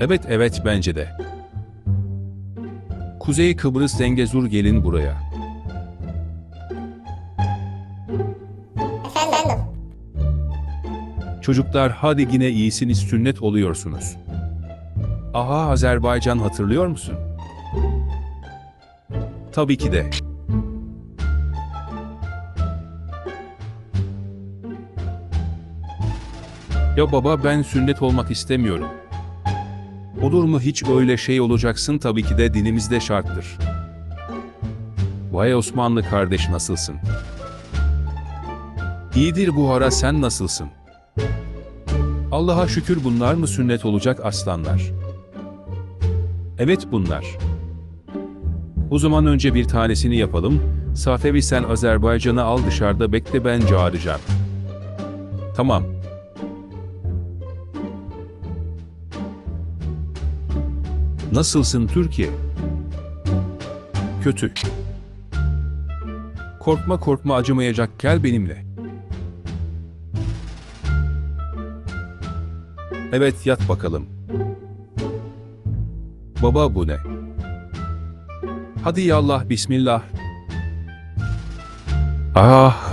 Evet evet bence de. Kuzey Kıbrıs Zengezur gelin buraya. Efendim. Çocuklar hadi yine iyisiniz sünnet oluyorsunuz. Aha Azerbaycan hatırlıyor musun? Tabii ki de. Ya baba ben sünnet olmak istemiyorum. Olur mu hiç öyle şey olacaksın tabii ki de dinimizde şarttır. Vay Osmanlı kardeş nasılsın? İyidir bu ara sen nasılsın? Allah'a şükür bunlar mı sünnet olacak aslanlar? Evet bunlar. O zaman önce bir tanesini yapalım. Safevi sen Azerbaycan'ı al dışarıda bekle ben çağıracağım. Tamam. Nasılsın Türkiye? Kötü. Korkma korkma acımayacak gel benimle. Evet yat bakalım. Baba bu ne? Hadi yallah bismillah. Ah.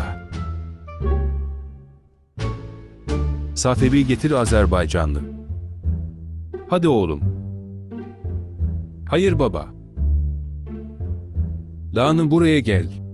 Safevi getir Azerbaycanlı. Hadi oğlum. Hayır baba. Lanı buraya gel.